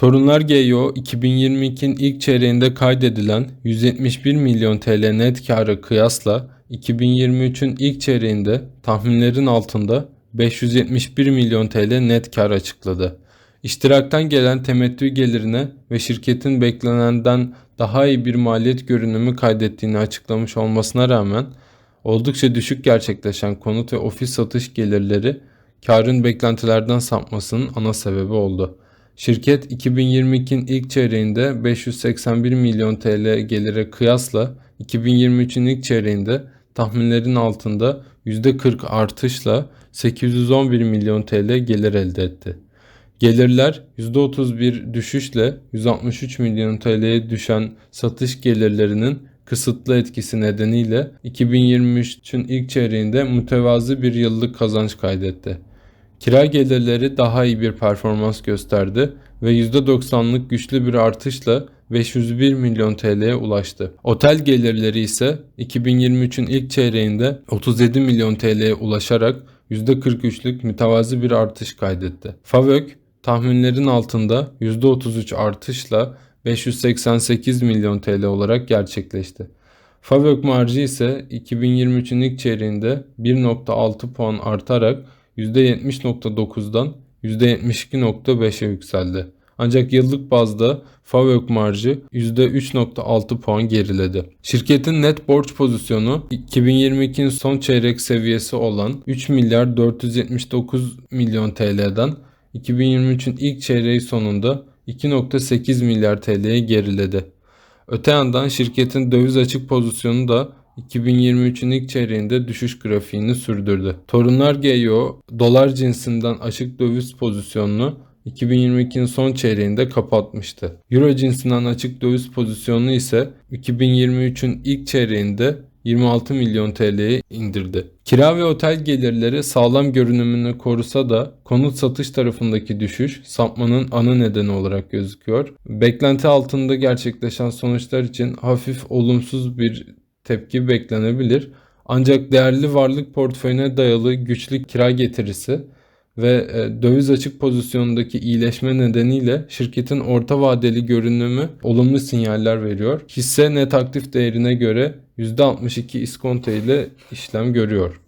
Torunlar GEO 2022'nin ilk çeyreğinde kaydedilen 171 milyon TL net karı kıyasla 2023'ün ilk çeyreğinde tahminlerin altında 571 milyon TL net kar açıkladı. İştiraktan gelen temettü gelirine ve şirketin beklenenden daha iyi bir maliyet görünümü kaydettiğini açıklamış olmasına rağmen oldukça düşük gerçekleşen konut ve ofis satış gelirleri karın beklentilerden sapmasının ana sebebi oldu. Şirket 2022'nin ilk çeyreğinde 581 milyon TL gelire kıyasla 2023'ün ilk çeyreğinde tahminlerin altında %40 artışla 811 milyon TL gelir elde etti. Gelirler %31 düşüşle 163 milyon TL'ye düşen satış gelirlerinin kısıtlı etkisi nedeniyle 2023'ün ilk çeyreğinde mütevazı bir yıllık kazanç kaydetti. Kira gelirleri daha iyi bir performans gösterdi ve %90'lık güçlü bir artışla 501 milyon TL'ye ulaştı. Otel gelirleri ise 2023'ün ilk çeyreğinde 37 milyon TL'ye ulaşarak %43'lük mütevazi bir artış kaydetti. Favök tahminlerin altında %33 artışla 588 milyon TL olarak gerçekleşti. Favök marjı ise 2023'ün ilk çeyreğinde 1.6 puan artarak %70.9'dan %72.5'e yükseldi. Ancak yıllık bazda FAVÖK marjı %3.6 puan geriledi. Şirketin net borç pozisyonu 2022'nin son çeyrek seviyesi olan 3 milyar 479 milyon TL'den 2023'ün ilk çeyreği sonunda 2.8 milyar TL'ye geriledi. Öte yandan şirketin döviz açık pozisyonu da 2023'ün ilk çeyreğinde düşüş grafiğini sürdürdü. Torunlar GEO dolar cinsinden açık döviz pozisyonunu 2022'nin son çeyreğinde kapatmıştı. Euro cinsinden açık döviz pozisyonunu ise 2023'ün ilk çeyreğinde 26 milyon TL'ye indirdi. Kira ve otel gelirleri sağlam görünümünü korusa da konut satış tarafındaki düşüş sapmanın ana nedeni olarak gözüküyor. Beklenti altında gerçekleşen sonuçlar için hafif olumsuz bir tepki beklenebilir. Ancak değerli varlık portföyüne dayalı güçlü kira getirisi ve e, döviz açık pozisyonundaki iyileşme nedeniyle şirketin orta vadeli görünümü olumlu sinyaller veriyor. Hisse net aktif değerine göre %62 iskonto ile işlem görüyor.